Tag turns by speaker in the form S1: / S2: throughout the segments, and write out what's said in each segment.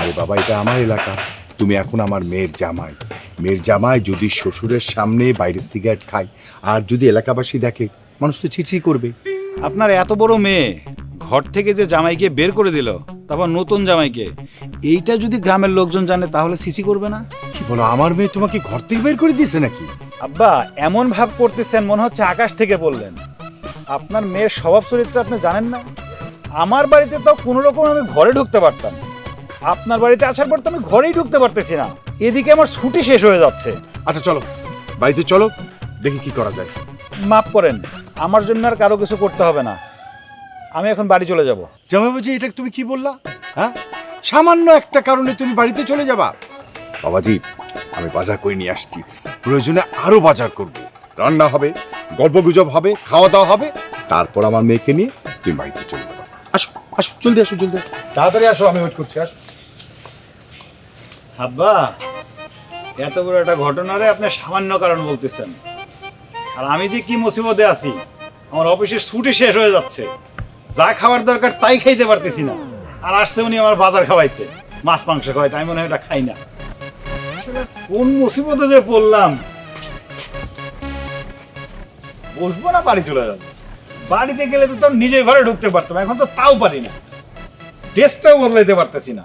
S1: আরে বাবা এটা আমার এলাকা। তুমি এখন আমার মেয়ের জামাই। মেয়ের জামাই যদি শ্বশুরের সামনে বাইরে সিগারেট খায় আর যদি এলাকাবাসী দেখে মানুষ তো ছিছি করবে।
S2: আপনার এত বড় মেয়ে ঘর থেকে যে জামাইকে বের করে দিল তারপর নতুন জামাইকে এইটা যদি গ্রামের লোকজন জানে তাহলে সিসি করবে না?
S1: কি বলো আমার মেয়ে তোমাকে ঘর থেকে বের করে দিয়েছে নাকি?
S2: আব্বা এমন ভাব করতেছেন মনে হচ্ছে আকাশ থেকে বললেন। আপনার মেয়ের স্বভাব চরিত্র আপনি জানেন না? আমার বাড়িতে তো কোনো রকম আমি ঘরে ঢুকতে পারতাম আপনার বাড়িতে আসার পর তো আমি ঘরেই ঢুকতে পারতেছি না। এদিকে আমার ছুটি শেষ হয়ে যাচ্ছে।
S1: আচ্ছা চলো। বাড়িতে চলো দেখি কি করা যায়।
S2: মাফ করেন আমার জন্য আর কারও কিছু করতে হবে না। আমি এখন বাড়ি চলে যাব।
S1: জামাই বাবুজি এটা তুমি কি বললা? হ্যাঁ? সামান্য একটা কারণে তুমি বাড়িতে চলে যাবা। বাবাজি আমি বাজার করে নিয়ে আসছি। প্রয়োজনে আরও বাজার করব। রান্না হবে গল্পগুজব হবে খাওয়া দাওয়া হবে। তারপর আমার মেয়েকে নিয়ে তুমি বাড়িতে চলে যাবা। আসো আসো জলদি আসো জলদি তাড়াতাড়ি আসো আমি ওয়েট করছি আসো।
S2: আব্বা, এত বড় একটা ঘটনারে আপনি সামান্য কারণ বলতেছেন। আর আমি যে কি মুসিবতে আছি, আমার অফিসের ছুটি শেষ হয়ে যাচ্ছে। যা খাওয়ার দরকার তাই খাইতে পারতেছি না। আর আসছে উনি আমার বাজার খাওয়াইতে, মাছ মাংস খাওয়াইতে, আমি মনে হয় এটা খাই না। কোন মুসিবতে যে পড়লাম বসবো না বাড়ি চলে যাব। বাড়িতে গেলে তো তোর নিজের ঘরে ঢুকতে পারতাম, এখন তো তাও পারি না। ড্রেসটাও বদলাইতে পারতেছি না।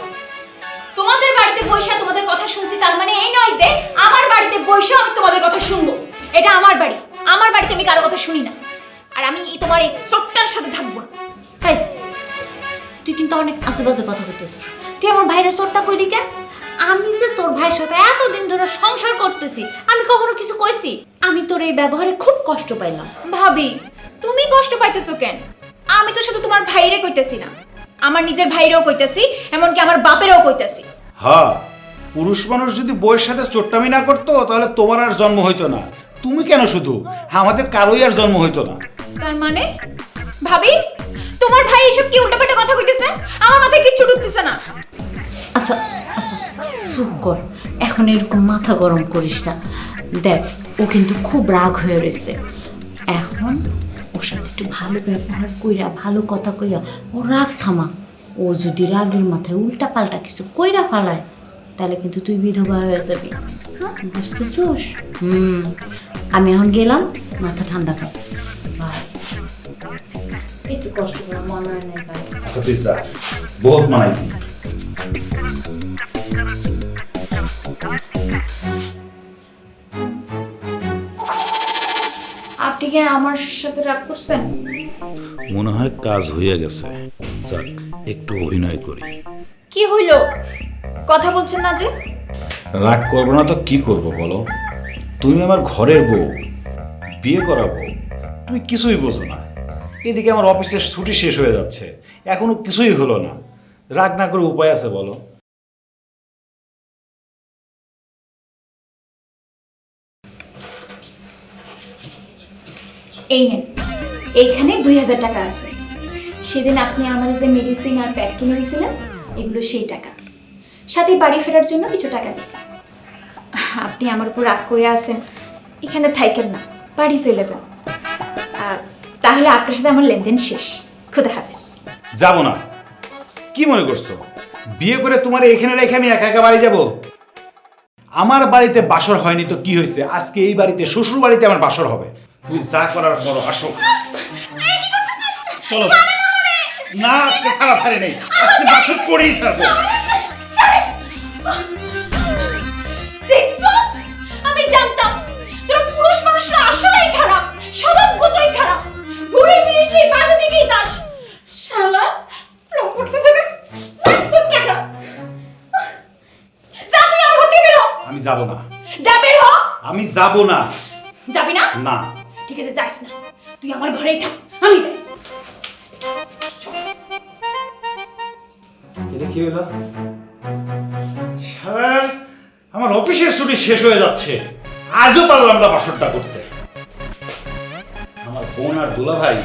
S3: কিন্তু অনেক আশেপাশে কথা বলতেছিস তুই আমার ভাইয়ের চোরটা কইলি কেন আমি যে তোর ভাইয়ের সাথে এতদিন ধরে সংসার করতেছি আমি কখনো কিছু কইছি? আমি তোর এই ব্যবহারে খুব কষ্ট পাইলাম।
S4: ভাবি তুমি কষ্ট পাইতেছো কেন? আমি তো শুধু তোমার ভাইরে কইতেছি না। আমার নিজের ভাইরেও কইতেছি এমনকি আমার বাপেরও কইতেছি।
S2: হ্যাঁ পুরুষ মানুষ যদি বইয়ের সাথে চোট্টামি না করতো তাহলে তোমার আর জন্ম হইতো না। তুমি কেন শুধু? আমাদের কারোই আর জন্ম হইতো না।
S4: তার মানে? ভাবি তোমার ভাই এসব কি উল্টাপাল্টা কথা কইতেছে? আমার মাথায় কিচ্ছু ঢুকতেছে না।
S3: আচ্ছা আচ্ছা চুপ কর। এখন এরকম মাথা গরম করিস না। দেখ, ও কিন্তু খুব রাগ হয়ে রয়েছে এখন ওর সাথে একটু ভালো ব্যবহার কইরা, ভালো কথা কইয়া, ও রাগ থামা। ও যদি রাগের মাথায় উল্টা পাল্টা কিছু কইরা ফালায়, তাহলে কিন্তু তুই বিধবা হয়ে যাবি। হ্যাঁ বুঝতেছোস? হুম। আমি এখন গেলাম, মাথা ঠান্ডা কর। বাই। কষ্ট করে মনে হয় না ভাই
S2: আচ্ছা তুই যা বহুত মানাইছি।
S4: আপনি কি আমার সাথে রাগ করছেন?
S2: মনে হয় কাজ হয়ে গেছে। যাক একটু অভিনয় করি।
S4: কি হইল? কথা বলছেন না যে?
S2: রাগ করব না তো কি করব বলো? তুমি আমার ঘরের বউ। বিয়ে করাবো। তুমি কিছুই বোঝো না। এদিকে আমার অফিসের ছুটি শেষ হয়ে যাচ্ছে। এখনও কিছুই হলো না। রাগ না করে উপায় আছে বলো।
S4: এই নেন, এইখানে দুই হাজার টাকা আছে। সেদিন আপনি আমার যে মেডিসিন আর প্যাড কিনে দিয়েছিলেন, এগুলো সেই টাকা। সাথে বাড়ি ফেরার জন্য কিছু টাকা দিছে আপনি আমার উপর রাগ করে আছেন। এখানে থাইকেন না, বাড়ি চলে যান। তাহলে আপনার সাথে আমার লেনদেন শেষ। খুদা হাফিজ।
S2: যাব না। কি মনে করছ? বিয়ে করে তোমার এখানে রেখে আমি একা একা বাড়ি যাব? আমার বাড়িতে বাসর হয়নি তো কি হয়েছে? আজকে এই বাড়িতে শ্বশুর বাড়িতে আমার বাসর হবে। তুমি যা করার করো আসো। চলো। না আজকে ছাড়া ছাড়ি নেই। আজকে বাসর করেই ছাড়বো। যাব না। আমি যাব না।
S4: যাবি না?
S2: না।
S4: ঠিক আছে যাস না। তুই আমার ঘরেই থাক আমি যাই।
S2: এটা কি হলো? স্যার আমার অফিসের ছুটি শেষ হয়ে যাচ্ছে। আজও পারলাম না বাসরটা করতে। আমার বোন আর দুলা ভাই